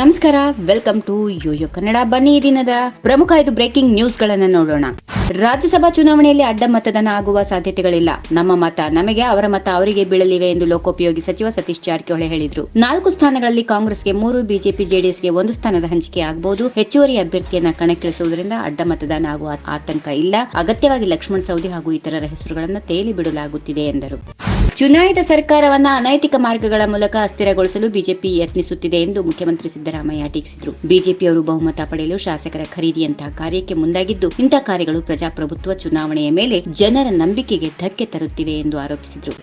ನಮಸ್ಕಾರ welcome to Yoyo Kannada ಬನ್ನಿ ದಿನದ ಪ್ರಮುಖ ಐದು ಬ್ರೇಕಿಂಗ್ ನ್ಯೂಸ್ ಗಳನ್ನ ನೋಡೋಣ. ರಾಜ್ಯಸಭಾ ಚುನಾವಣೆಯಲ್ಲಿ ಅಡ್ಡ ಮತದಾನ ಆಗುವ ಸಾಧ್ಯತೆಗಳಿಲ್ಲ. ನಮ್ಮ ಮತ ನಮಗೆ, ಅವರ ಮತ ಅವರಿಗೆ ಬೀಳಲಿವೆ ಎಂದು ಲೋಕೋಪಯೋಗಿ ಸಚಿವ ಸತೀಶ್ ಜಾರಕಿಹೊಳಿ ಹೇಳಿದರು. ನಾಲ್ಕು ಸ್ಥಾನಗಳಲ್ಲಿ ಕಾಂಗ್ರೆಸ್ಗೆ ಮೂರು, ಬಿಜೆಪಿ, ಜೆಡಿಎಸ್ಗೆ ಒಂದು ಸ್ಥಾನದ ಹಂಚಿಕೆ ಆಗಬಹುದು ಹೆಚ್ಚುವರಿ ಅಭ್ಯರ್ಥಿಯನ್ನ ಕಣಕ್ಕಿಳಿಸುವುದರಿಂದ ಅಡ್ಡ ಮತದಾನ ಆಗುವ ಆತಂಕ ಇಲ್ಲ. ಅಗತ್ಯವಾಗಿ ಲಕ್ಷ್ಮಣ್ ಸೌದಿ ಹಾಗೂ ಇತರರ ಹೆಸರುಗಳನ್ನು ತೇಲಿ ಬಿಡಲಾಗುತ್ತಿದೆ ಎಂದರು. ಚುನಾಯಿತ ಸರ್ಕಾರವನ್ನ ಅನೈತಿಕ ಮಾರ್ಗಗಳ ಮೂಲಕ ಅಸ್ಥಿರಗೊಳಿಸಲು ಬಿಜೆಪಿ ಯತ್ನಿಸುತ್ತಿದೆ ಎಂದು ಮುಖ್ಯಮಂತ್ರಿ ಸಿದ್ದರಾಮಯ್ಯ ಟೀಕಿಸಿದರು. ಬಿಜೆಪಿಯವರು ಬಹುಮತ ಪಡೆಯಲು ಶಾಸಕರ ಖರೀದಿಯಂತಹ ಕಾರ್ಯಕ್ಕೆ ಮುಂದಾಗಿದ್ದು ಇಂತಹ ಕಾರ್ಯಗಳು ಪ್ರಜಾಪ್ರಭುತ್ವ ಚುನಾವಣೆಯ ಮೇಲೆ ಜನರ ನಂಬಿಕೆಗೆ ಧಕ್ಕೆ ತರುತ್ತಿವೆ ಎಂದು ಆರೋಪಿಸಿದರು.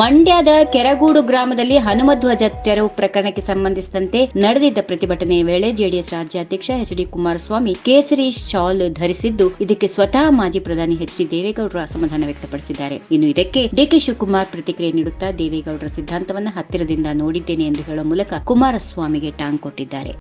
ಮಂಡ್ಯದ ಕೆರಗೂಡು ಗ್ರಾಮದಲ್ಲಿ ಹನುಮಧ್ವಜ ತೆರವು ಪ್ರಕರಣಕ್ಕೆ ಸಂಬಂಧಿಸಿದಂತೆ ನಡೆದಿದ್ದ ಪ್ರತಿಭಟನೆಯ ವೇಳೆ ಜೆಡಿಎಸ್ ರಾಜ್ಯಾಧ್ಯಕ್ಷ ಎಚ್ ಡಿ ಕುಮಾರಸ್ವಾಮಿ ಕೇಸರಿ ಶಾಲ್ ಧರಿಸಿದ್ದು, ಇದಕ್ಕೆ ಸ್ವತಃ ಮಾಜಿ ಪ್ರಧಾನಿ ಎಚ್ ಡಿ ದೇವೇಗೌಡರು ಅಸಮಾಧಾನ ವ್ಯಕ್ತಪಡಿಸಿದ್ದಾರೆ. ಇನ್ನು ಇದಕ್ಕೆ ಡಿಕೆ ಶಿವಕುಮಾರ್ ಪ್ರತಿಕ್ರಿಯೆ ನೀಡುತ್ತಾ ದೇವೇಗೌಡರ ಸಿದ್ಧಾಂತವನ್ನು ಹತ್ತಿರದಿಂದ ನೋಡಿದ್ದೇನೆ ಎಂದು ಹೇಳುವ ಮೂಲಕ ಕುಮಾರಸ್ವಾಮಿಗೆ ಟಾಂಗ್ ಕೊಟ್ಟಿದ್ದಾರೆ.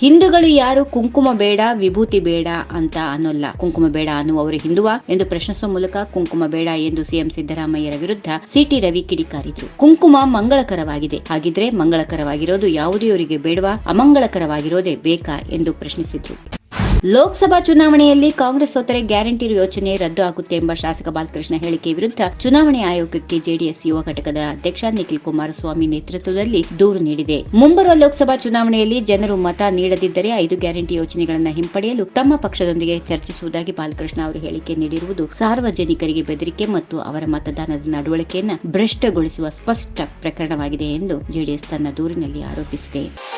ಹಿಂದೂಗಳು ಯಾರು ಕುಂಕುಮ ಬೇಡ, ವಿಭೂತಿ ಬೇಡ ಅಂತ ಅನ್ನೋಲ್ಲ. ಕುಂಕುಮ ಬೇಡ ಅನ್ನುವರು ಹಿಂದುವಾ ಎಂದು ಪ್ರಶ್ನಿಸುವ ಮೂಲಕ ಕುಂಕುಮ ಬೇಡ ಎಂದು ಸಿಎಂ ಸಿದ್ದರಾಮಯ್ಯರ ವಿರುದ್ಧ ಸಿಟಿ ರವಿ ಕಿಡಿಕಾರಿದ್ರು ಕುಂಕುಮ ಮಂಗಳಕರವಾಗಿದೆ. ಹಾಗಿದ್ರೆ ಮಂಗಳಕರವಾಗಿರೋದು ಯಾವುದೆಯವರಿಗೆ ಬೇಡವಾ? ಅಮಂಗಳಕರವಾಗಿರೋದೇ ಬೇಕಾ? ಎಂದು ಪ್ರಶ್ನಿಸಿದ್ರು. ಲೋಕಸಭಾ ಚುನಾವಣೆಯಲ್ಲಿ ಕಾಂಗ್ರೆಸ್ ಸೋತರೆ ಗ್ಯಾರಂಟಿ ಯೋಜನೆ ರದ್ದು ಆಗುತ್ತೆ ಎಂಬ ಶಾಸಕ ಬಾಲಕೃಷ್ಣ ಹೇಳಿಕೆ ವಿರುದ್ಧ ಚುನಾವಣೆ ಆಯೋಗಕ್ಕೆ ಜೆಡಿಎಸ್ ಯುವ ಘಟಕದ ಅಧ್ಯಕ್ಷ ನಿಖಿಲ್ ಕುಮಾರಸ್ವಾಮಿ ನೇತೃತ್ವದಲ್ಲಿ ದೂರು ನೀಡಿದೆ. ಮುಂಬರುವ ಲೋಕಸಭಾ ಚುನಾವಣೆಯಲ್ಲಿ ಜನರು ಮತ ನೀಡದಿದ್ದರೆ ಐದು ಗ್ಯಾರಂಟಿ ಯೋಜನೆಗಳನ್ನು ಹಿಂಪಡೆಯಲು ತಮ್ಮ ಪಕ್ಷದೊಂದಿಗೆ ಚರ್ಚಿಸುವುದಾಗಿ ಬಾಲಕೃಷ್ಣ ಅವರು ಹೇಳಿಕೆ ನೀಡಿರುವುದು ಸಾರ್ವಜನಿಕರಿಗೆ ಬೆದರಿಕೆ ಮತ್ತು ಅವರ ಮತದಾನದ ನಡವಳಿಕೆಯನ್ನು ಭ್ರಷ್ಟಗೊಳಿಸುವ ಸ್ಪಷ್ಟ ಪ್ರಕರಣವಾಗಿದೆ ಎಂದು ಜೆಡಿಎಸ್ ತನ್ನ ದೂರಿನಲ್ಲಿ ಆರೋಪಿಸಿದೆ.